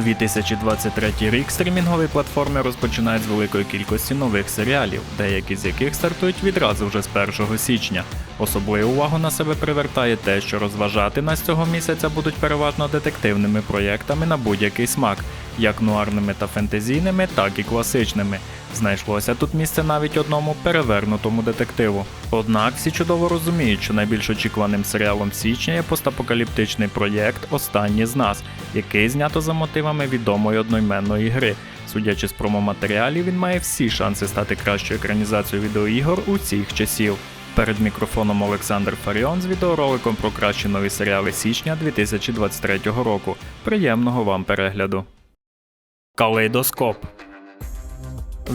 2023 рік стрімінгові платформи розпочинають з великої кількості нових серіалів, деякі з яких стартують відразу вже з 1 січня. Особливу увагу на себе привертає те, що розважати нас цього місяця будуть переважно детективними проєктами на будь-який смак, як нуарними та фентезійними, так і класичними. Знайшлося тут місце навіть одному перевернутому детективу. Однак всі чудово розуміють, що найбільш очікуваним серіалом січня є постапокаліптичний проєкт Останні з нас, який знято за мотивами відомої одноіменної гри. Судячи з промоматеріалів, він має всі шанси стати кращою екранізацією відеоігор усіх часів. Перед мікрофоном Олександр Фаріон з відеороликом про кращі нові серіали січня 2023 року. Приємного вам перегляду. Калейдоскоп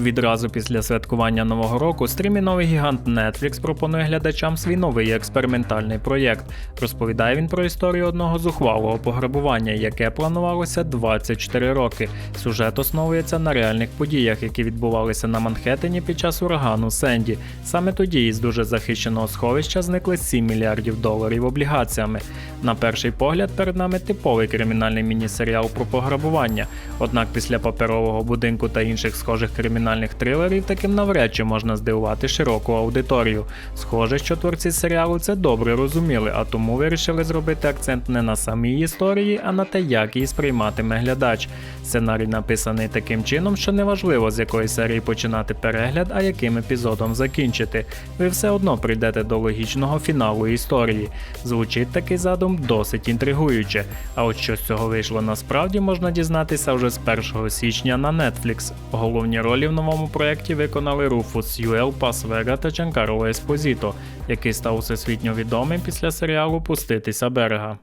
Відразу після святкування нового року стріміновий гігант Netflix пропонує глядачам свій новий експериментальний проєкт. Розповідає він про історію одного зухвалого пограбування, яке планувалося 24 роки. Сюжет основується на реальних подіях, які відбувалися на Манхеттені під час урагану Сенді. Саме тоді із дуже захищеного сховища зникли 7 мільярдів доларів облігаціями. На перший погляд, перед нами типовий кримінальний міні-серіал про пограбування. Однак після паперового будинку та інших схожих кримінальних трилерів таким навряд чи можна здивувати широку аудиторію. Схоже, що творці серіалу це добре розуміли, а тому вирішили зробити акцент не на самій історії, а на те, як її сприйматиме глядач. Сценарій написаний таким чином, що неважливо з якої серії починати перегляд, а яким епізодом закінчити. Ви все одно прийдете до логічного фіналу історії. Звучить такий задум досить інтригуюче. А от що з цього вийшло насправді можна дізнатися вже з 1 січня на Netflix. Головні ролі в новому проєкті виконали Руфус Юел Пасвега та Джанкарло Еспозіто, який став всесвітньо відомим після серіалу Пуститися берега.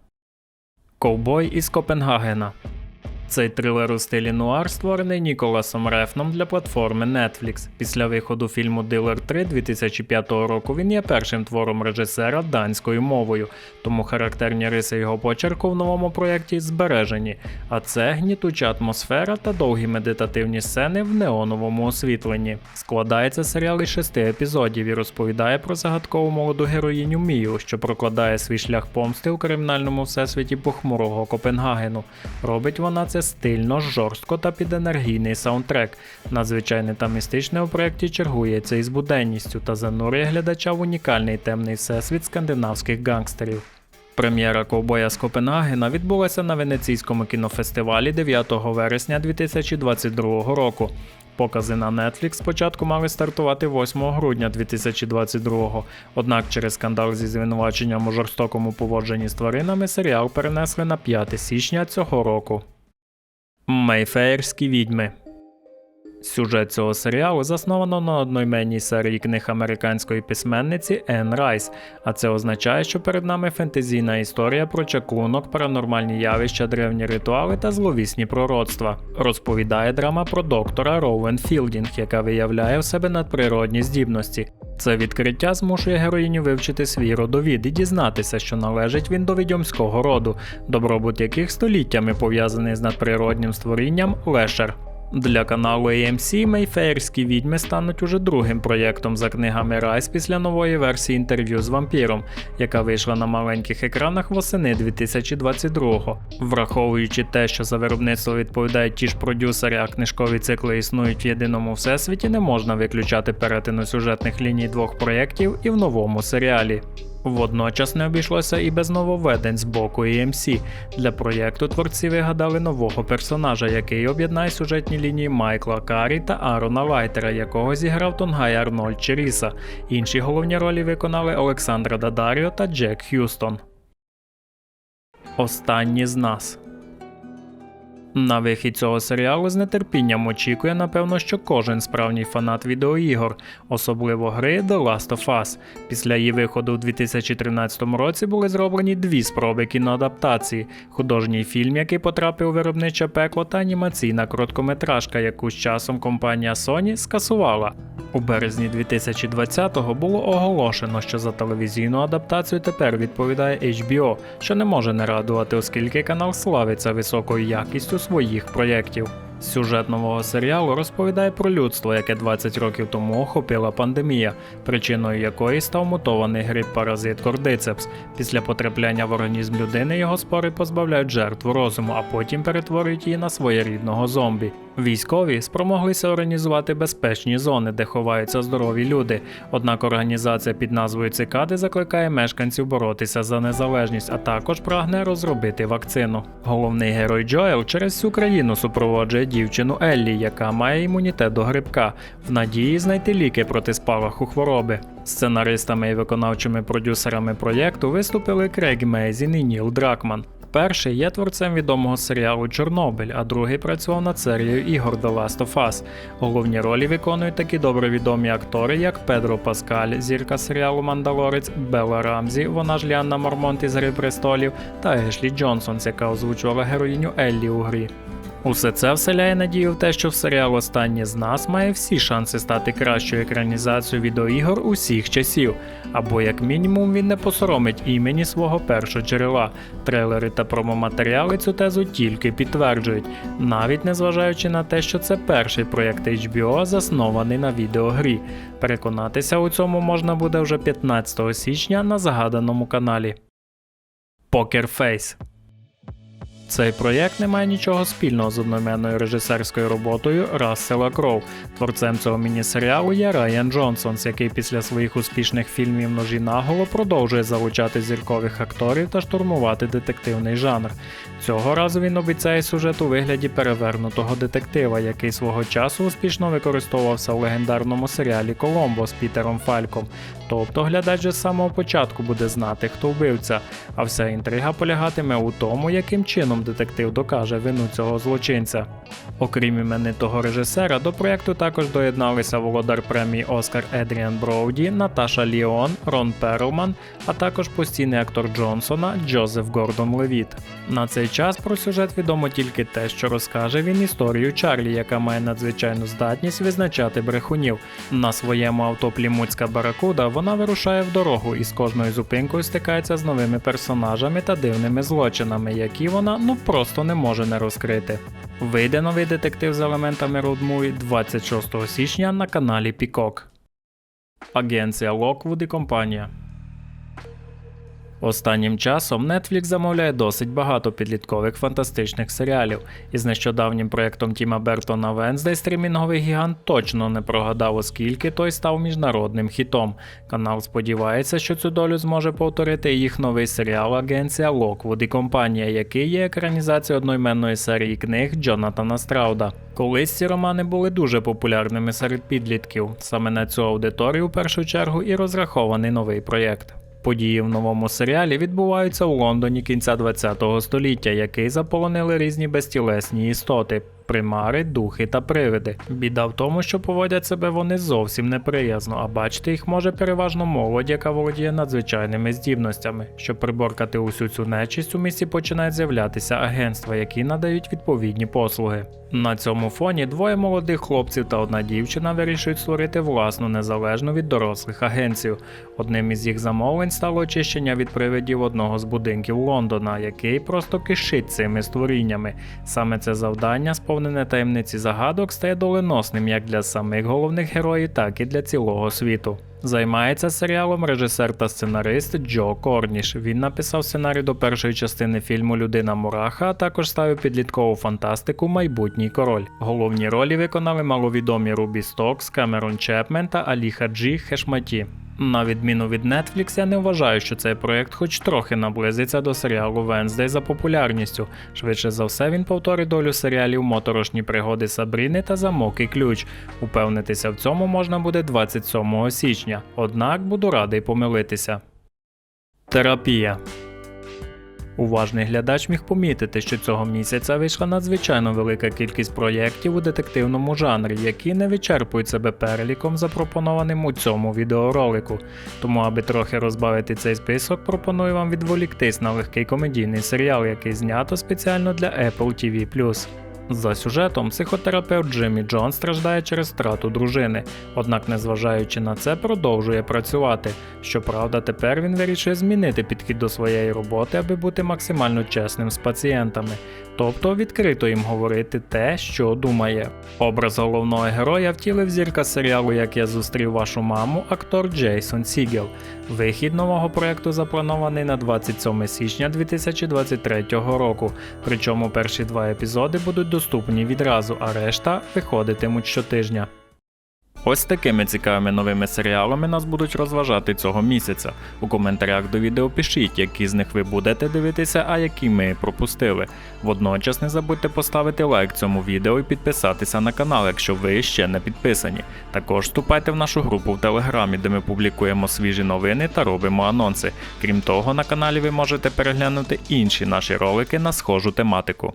Ковбой із Копенгагена. Цей трилер у стилі нуар створений Ніколасом Рефном для платформи Netflix. Після виходу фільму Дилер 3 2005 року він є першим твором режисера данською мовою, тому характерні риси його почерку в новому проєкті збережені. А це гнітуча атмосфера та довгі медитативні сцени в неоновому освітленні. Складається серіал із шести епізодів і розповідає про загадкову молоду героїню Мію, що прокладає свій шлях помсти у кримінальному всесвіті похмурого Копенгагену. Робить вона це стильно, жорстко та під енергійний саундтрек. Надзвичайне та містичне у проєкті чергується із буденністю та занурює глядача в унікальний темний всесвіт скандинавських гангстерів. Прем'єра ковбоя з Копенгагена відбулася на Венеційському кінофестивалі 9 вересня 2022 року. Покази на Netflix спочатку мали стартувати 8 грудня 2022, однак через скандал зі звинуваченням у жорстокому поводженні з тваринами серіал перенесли на 5 січня цього року. Мейфеєрські відьми Сюжет цього серіалу засновано на одноіменній серії книг американської письменниці Енн Райс, а це означає, що перед нами фентезійна історія про чаклунок, паранормальні явища, древні ритуали та зловісні пророцтва. Розповідає драма про доктора Роуен Філдінг, яка виявляє в себе надприродні здібності. Це відкриття змушує героїню вивчити свій родовід і дізнатися, що належить він до відьомського роду, добробут яких століттями пов'язаний з надприроднім створінням Лешер. Для каналу AMC Мейфеєрські відьми стануть уже другим проєктом за книгами Райс після нової версії інтерв'ю з вампіром, яка вийшла на маленьких екранах восени 2022-го. Враховуючи те, що за виробництво відповідають ті ж продюсери, а книжкові цикли існують в єдиному всесвіті, не можна виключати перетину сюжетних ліній двох проєктів і в новому серіалі. Водночас не обійшлося і без нововведень з боку EMC. Для проєкту творці вигадали нового персонажа, який об'єднає сюжетні лінії Майкла Карі та Арона Вайтера, якого зіграв Тонгай Арнольд Черіса. Інші головні ролі виконали Олександра Дадаріо та Джек Х'юстон. Останні з нас. На вихід цього серіалу з нетерпінням очікує, напевно, що кожен справжній фанат відеоігор, особливо гри The Last of Us. Після її виходу у 2013 році були зроблені дві спроби кіноадаптації: художній фільм, який потрапив у виробниче пекло, та анімаційна короткометражка, яку з часом компанія Sony скасувала. У березні 2020-го було оголошено, що за телевізійну адаптацію тепер відповідає HBO, що не може не радувати, оскільки канал славиться високою якістю своїх проєктів. Сюжет нового серіалу розповідає про людство, яке 20 років тому охопила пандемія, причиною якої став мутований грип-паразит кордицепс. Після потрапляння в організм людини його спори позбавляють жертву розуму, а потім перетворюють її на своєрідного зомбі. Військові спромоглися організувати безпечні зони, де ховаються здорові люди. Однак організація під назвою Цикади закликає мешканців боротися за незалежність, а також прагне розробити вакцину. Головний герой Джоел через всю країну супроводжує дівчину Еллі, яка має імунітет до грибка, в надії знайти ліки проти спалаху хвороби. Сценаристами і виконавчими продюсерами проєкту виступили Крейг Мейзін і Ніл Дракман. Перший є творцем відомого серіалу Чорнобиль, а другий працював над серією ігор The Last of Us. Головні ролі виконують такі добре відомі актори, як Педро Паскаль, зірка серіалу Мандалорець, Белла Рамзі, вона ж Ліанна Мормонт із Гри престолів, та Ешлі Джонсон, яка озвучувала героїню Еллі у грі. Усе це вселяє надію в те, що в серіал Останні з нас має всі шанси стати кращою екранізацією відеоігор усіх часів, або як мінімум він не посоромить імені свого першого джерела. Трейлери та промоматеріали цю тезу тільки підтверджують, навіть незважаючи на те, що це перший проєкт HBO, заснований на відеогрі. Переконатися у цьому можна буде вже 15 січня на загаданому каналі. Face цей проєкт не має нічого спільного з одноіменною режисерською роботою Рассела Кроу. Творцем цього міні-серіалу є Райан Джонсонс, який після своїх успішних фільмів Ножі наголо продовжує залучати зіркових акторів та штурмувати детективний жанр. Цього разу він обіцяє сюжет у вигляді перевернутого детектива, який свого часу успішно використовувався в легендарному серіалі Коломбо з Пітером Фальком. Тобто глядач же з самого початку буде знати, хто вбивця, а вся інтрига полягатиме у тому, яким чином детектив докаже вину цього злочинця. Окрім іменитого режисера, до проєкту також доєдналися володар премії Оскар Едріан Броуді, Наташа Ліон, Рон Перлман, а також постійний актор Джонсона Джозеф Гордон Левіт. На цей час про сюжет відомо тільки те, що розкаже він історію Чарлі, яка має надзвичайну здатність визначати брехунів. На своєму авто Плімутська Баракуда вона вирушає в дорогу і з кожною зупинкою стикається з новими персонажами та дивними злочинами, які вона ну просто не може не розкрити. Вийде новий детектив з елементами роудмуві 26 січня на каналі Пікок. Агенція Lockwood і компанія. Останнім часом Netflix замовляє досить багато підліткових фантастичних серіалів, і з нещодавнім проєктом Тіма Бертона Венздей стрімінговий гігант точно не прогадав, оскільки той став міжнародним хітом. Канал сподівається, що цю долю зможе повторити їх новий серіал Агенція Локвуд і компанія, який є екранізацією одноіменної серії книг Джонатана Страуда. Колись ці романи були дуже популярними серед підлітків. Саме на цю аудиторію в першу чергу і розрахований новий проєкт. Події в новому серіалі відбуваються у Лондоні кінця ХХ століття, який заполонили різні безтілесні істоти. Примари, духи та привиди. Біда в тому, що поводять себе вони зовсім неприязно, а бачити їх може переважно молодь, яка володіє надзвичайними здібностями. Щоб приборкати усю цю нечисть, у місті починають з'являтися агентства, які надають відповідні послуги. На цьому фоні двоє молодих хлопців та одна дівчина вирішують створити власну незалежну від дорослих агенцію. Одним із їх замовлень стало очищення від привидів одного з будинків Лондона, який просто кишить цими створіннями. Саме це завдання, сповнене таємниці загадок, стає доленосним як для самих головних героїв, так і для цілого світу. Займається серіалом режисер та сценарист Джо Корніш. Він написав сценарій до першої частини фільму Людина Мураха, а також ставив підліткову фантастику Майбутній король. Головні ролі виконали маловідомі Рубі Стокс, Камерон Чепмен та Алі Хаджі Хешматі. На відміну від Netflix, я не вважаю, що цей проект хоч трохи наблизиться до серіалу Венздей за популярністю. Швидше за все, він повторить долю серіалів Моторошні пригоди Сабріни та Замок і ключ. Упевнитися в цьому можна буде 27 січня, однак буду радий помилитися. Терапія Уважний глядач міг помітити, що цього місяця вийшла надзвичайно велика кількість проєктів у детективному жанрі, які не вичерпують себе переліком, запропонованим у цьому відеоролику. Тому, аби трохи розбавити цей список, пропоную вам відволіктись на легкий комедійний серіал, який знято спеціально для Apple TV+. За сюжетом, психотерапевт Джиммі Джон страждає через втрату дружини, однак, незважаючи на це, продовжує працювати. Щоправда, тепер він вирішує змінити підхід до своєї роботи, аби бути максимально чесним з пацієнтами. Тобто відкрито їм говорити те, що думає. Образ головного героя втілив зірка серіалу Як я зустрів вашу маму, актор Джейсон Сігел. Вихід нового проекту запланований на 27 січня 2023 року. Причому перші два епізоди будуть доступні відразу, а решта виходитимуть щотижня. Ось такими цікавими новими серіалами нас будуть розважати цього місяця. У коментарях до відео пишіть, які з них ви будете дивитися, а які ми пропустили. Водночас не забудьте поставити лайк цьому відео і підписатися на канал, якщо ви ще не підписані. Також вступайте в нашу групу в Телеграмі, де ми публікуємо свіжі новини та робимо анонси. Крім того, на каналі ви можете переглянути інші наші ролики на схожу тематику.